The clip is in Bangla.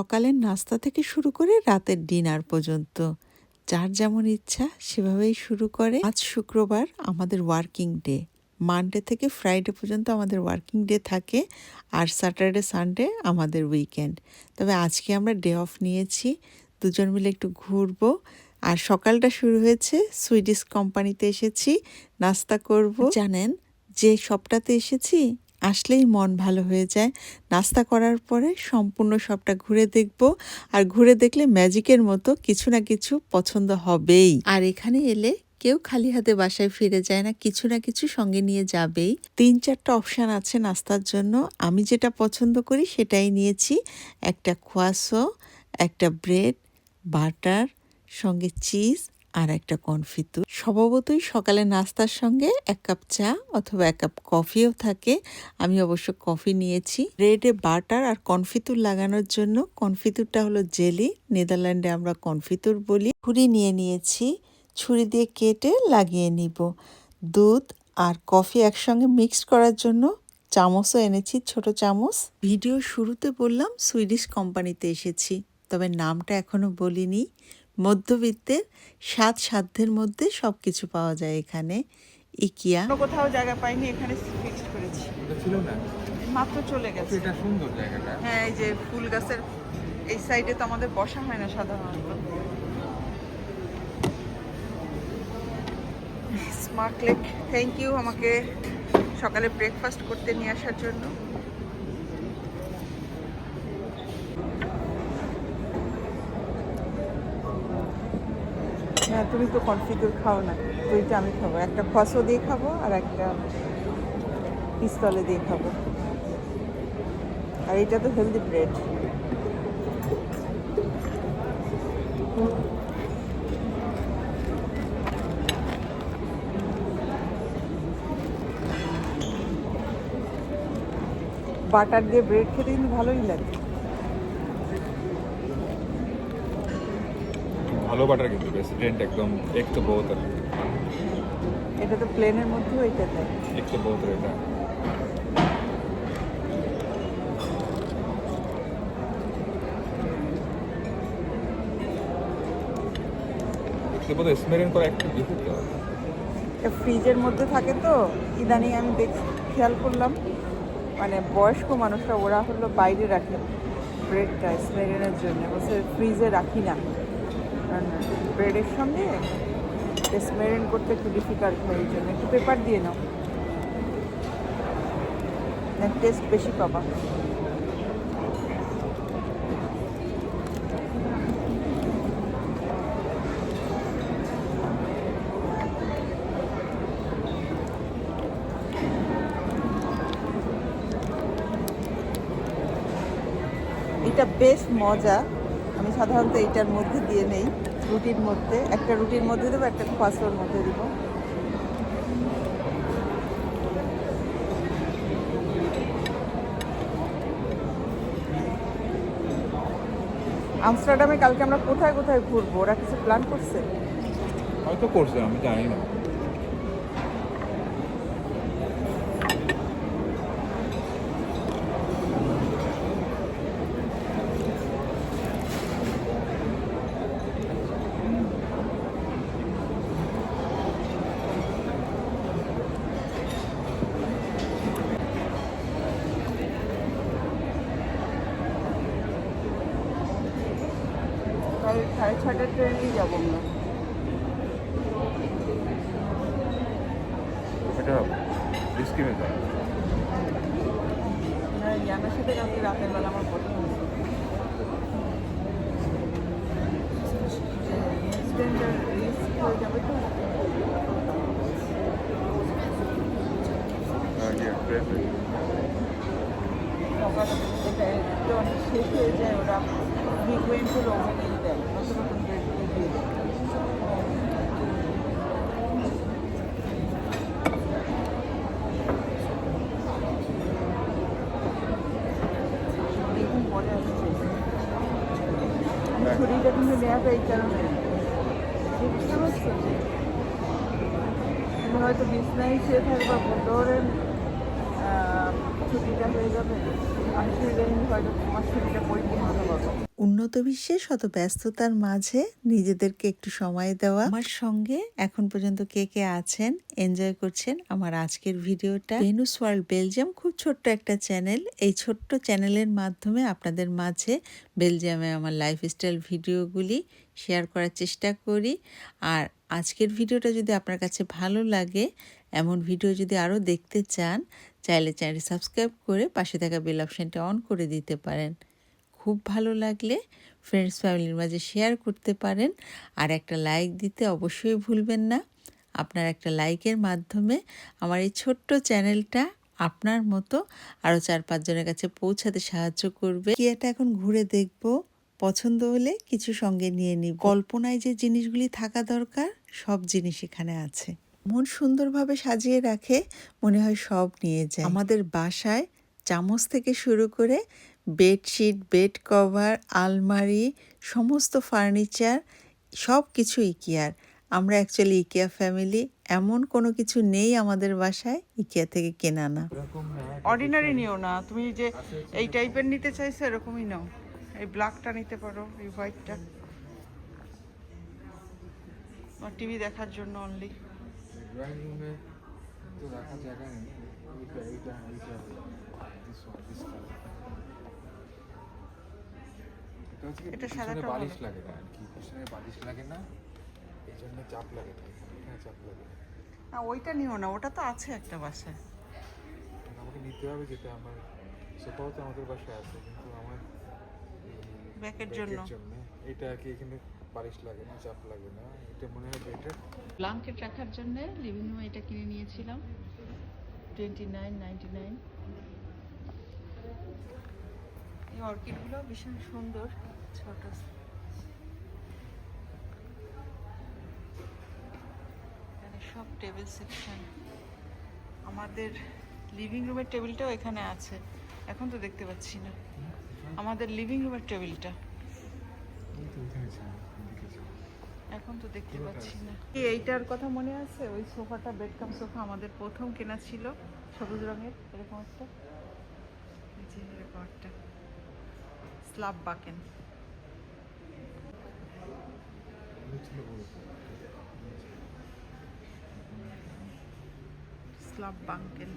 সকালের নাস্তা থেকে শুরু করে রাতের ডিনার পর্যন্ত। যার যেমন ইচ্ছা সেভাবেই শুরু করে। আজ শুক্রবার আমাদের ওয়ার্কিং ডে। মানডে থেকে ফ্রাইডে পর্যন্ত আমাদের ওয়ার্কিং ডে থাকে আর স্যাটারডে, সানডে আমাদের উইকেন্ড। তবে আজকে আমরা ডে অফ নিয়েছি। দুজন মিলে একটু ঘুরবো। আর সকালটা শুরু হয়েছে, সুইডিশ কোম্পানিতে এসেছি, নাস্তা করব। জানেন, যে সবটাতে এসেছি আসলেই মন ভালো হয়ে যায়। নাস্তা করার পরে সম্পূর্ণ সবটা ঘুরে দেখব। আর ঘুরে দেখলে ম্যাজিকের মতো কিছু না কিছু পছন্দ হবেই। আর এখানে এলে কেউ খালি হাতে বাসায় ফিরে যায় না কিছু না কিছু সঙ্গে নিয়ে যাবেই। তিন চারটা অপশান আছে নাস্তার জন্য। আমি যেটা পছন্দ করি সেটাই নিয়েছি। একটা খোয়াশো একটা ব্রেড বাটার সঙ্গে চিজ আর একটা কনফিতুর স্বভাবতই সকালে নাস্তার সঙ্গে এক কাপ চা অথবা এক কাপ কফিও থাকে। আমি অবশ্য কফি নিয়েছি। ব্রেডে বাটার আর কনফিতুর লাগানোর জন্য কনফিতুরটা হলো জেলি। নেদারল্যান্ডে আমরা কনফিতুর বলি। ছুরি নিয়ে নিয়েছি। ছুরি দিয়ে কেটে লাগিয়ে নিব। দুধ আর কফি একসঙ্গে মিক্স করার জন্য চামচও এনেছি, ছোট চামচ। ভিডিও শুরুতে বললাম সুইডিশ কোম্পানিতে এসেছি, তবে নামটা এখনও বলিনি। মধ্যবিত্তের সাত সাধ্যের মধ্যে সব কিছু পাওয়া যায় এখানে। ইকিয়া। অন্য কোথাও জায়গা পাইনি এখানে ফিক্সড করেছি। এটা ছিল না? মাত্র চলে গেছে। এটা সুন্দর জায়গাটা। হ্যাঁ এই যে ফুল গাছের এই সাইডে তো আমাদের বসা হয় না সাধারণত। স্মার্ট লেক থ্যাংক ইউ আমাকে সকালে ব্রেকফাস্ট করতে নিয়ে আসার জন্য। হ্যাঁ তুমি তো কনফিগার খাও না। দুইটা আমি খাব। একটা খসো দিয়ে খাব আর একটা পিস্তলে দিয়ে খাব। আর এটা তো হেলদি ব্রেড বাটার দিয়ে ব্রেড খেতে কিন্তু ভালোই লাগে। ভালো বাটার কিন্তু রেস্টুরেন্ট একদম এক তো বহুত এটা তো প্লেনের মধ্যে এটা এক তো বহুত এটা। স্মেরেন করা একটু ফ্রিজের মধ্যে থাকে তো ইদানিং আমি দেখ খেয়াল করলাম মানে বয়স্ক মানুষরা ওরা হলো বাইরে রাখে ব্রেডটা স্মেরিনের জন্য। ফ্রিজে রাখি না। ব্রেডের সঙ্গে স্মেরিন করতে একটু ডিফিকাল্ট হয় এই জন্য। একটু পেপার দিয়ে নাও। টেস্ট বেশি পাবা। এটা বেশ মজা। আমি সাধারণত এইটার মধ্যে দিয়ে নেই, রুটির মধ্যে। একটা রুটির মধ্যে দেবো, একটা খোয়াশোর মধ্যে দেবো। আমস্টারডামে কালকে আমরা কোথায় কোথায় ঘুরবো? ওরা কিছু প্ল্যান করছে? হয়তো করছে, আমি জানি না। কাল সাড়ে ছটার ট্রেনেই যাব আমরা। এটা হয়ে যায় ইয়ানার সাথে কালকে রাতের বেলা আমার কথা হয়েছে। অ্যাক্সিডেন্টের রিস্ক হয়ে যাবে তো সকালে এটা এটা অনেক শেষ হয়ে যায় ওরা ফ্রিকুয়েন্সের ওভেনেই দেয় নতুন নতুন ব্রেডগুলো দিয়ে দেয় অনেকদিন পরে আসছে ছুরিটা কিন্তু নেওয়াটা এই কারণে যে বুঝতে পারছ তুমি হয়তো বিছনায় শুয়ে থাকবা ডোরের উন্নত বিশ্বে শত ব্যস্ততার মাঝে নিজেদেরকে একটু সময় দেওয়া। আমার সঙ্গে এখন পর্যন্ত কে কে আছেন? এনজয় করছেন আমার আজকের ভিডিওটা। ভেনুস ওয়ার্ল্ড বেলজিয়াম খুব ছোট্ট একটা চ্যানেল এই ছোট্ট চ্যানেলের মাধ্যমে আপনাদের মাঝে বেলজিয়ামে আমার লাইফস্টাইল ভিডিওগুলি শেয়ার করার চেষ্টা করি। আর আজকের ভিডিওটা যদি আপনার কাছে ভালো লাগে, এমন ভিডিও যদি আরও দেখতে চান চাইলে চ্যানেলটি সাবস্ক্রাইব করে পাশে থাকা বেল অপশানটা অন করে দিতে পারেন। খুব ভালো লাগলে ফ্রেন্ডস, ফ্যামিলির মাঝে শেয়ার করতে পারেন আর একটা লাইক দিতে অবশ্যই ভুলবেন না। আপনার একটা লাইকের মাধ্যমে আমার এই ছোট্ট চ্যানেলটা আপনার মতো আরও চার পাঁচজনের কাছে পৌঁছাতে সাহায্য করবে। কি এটা এখন ঘুরে দেখব, পছন্দ হলে কিছু সঙ্গে নিয়ে নিব। কল্পনায় যে জিনিসগুলি থাকা দরকার, সব জিনিস এখানে আছে। মন সুন্দরভাবে সাজিয়ে রাখে মনে হয় সব নিয়ে যায়। আমাদের বাসায় চামচ থেকে শুরু করে বেডশিট বেড কভার আলমারি সমস্ত ফার্নিচার সব কিছু ইকিয়ার। আমরা অ্যাকচুয়ালি ইকিয়া ফ্যামিলি এমন কোনো কিছু নেই আমাদের বাসায় ইকিয়া থেকে কেনা না। অর্ডিনারি নিও না তুমি যে এই টাইপের নিতে চাইছো এরকমই নাও। এই ব্ল্যাকটা নিতে পারো এই হোয়াইটটা টিভি দেখার জন্য অনলি ড্রয়িং রুমে তো রাখার জায়গা নেই এইটা এইটা এইটা দিস ওয়ান দিস এটা সাদাটা বালিশ লাগে না? আর কি পিছনে বালিশ লাগে না? এই জন্য চাপ লাগে না। এখানে চাপ লাগে না। ওইটা নিও না ওটা তো আছে একটা বাসায়। আমাকে নিতে হবে যেটা আমার সোফাও তো আমাদের বাসায় আছে কিন্তু আমার ব্যাকের জন্য। এটা কি এখানে বালিশ লাগে না চাপ লাগে না এটা মনে হয় বেটার ব্লাঙ্কেট রাখার জন্য লিভিং রুমে এটা কিনে নিয়েছিলাম। টোয়েন্টি নাইন নাইনটি নাইন এই অর্কিডগুলো ভীষণ সুন্দর ছোট। এখানে সব টেবিল সেকশন আমাদের লিভিং রুমের টেবিলটাও এখানে আছে। এখন তো দেখতে পাচ্ছি না। আমাদের লিভিং রুমের টেবিলটা এই তো এখানে ছিল দেখেছি এখন তো দেখতে পাচ্ছি না। এইটার কথা মনে আছে? ওই সোফাটা বেডকাম সোফা আমাদের প্রথম কেনা ছিল সবুজ রঙের এরকম একটা? এরকম একটা। স্ল্যাব বাকেন। স্ল্যাব বাঙ্কেন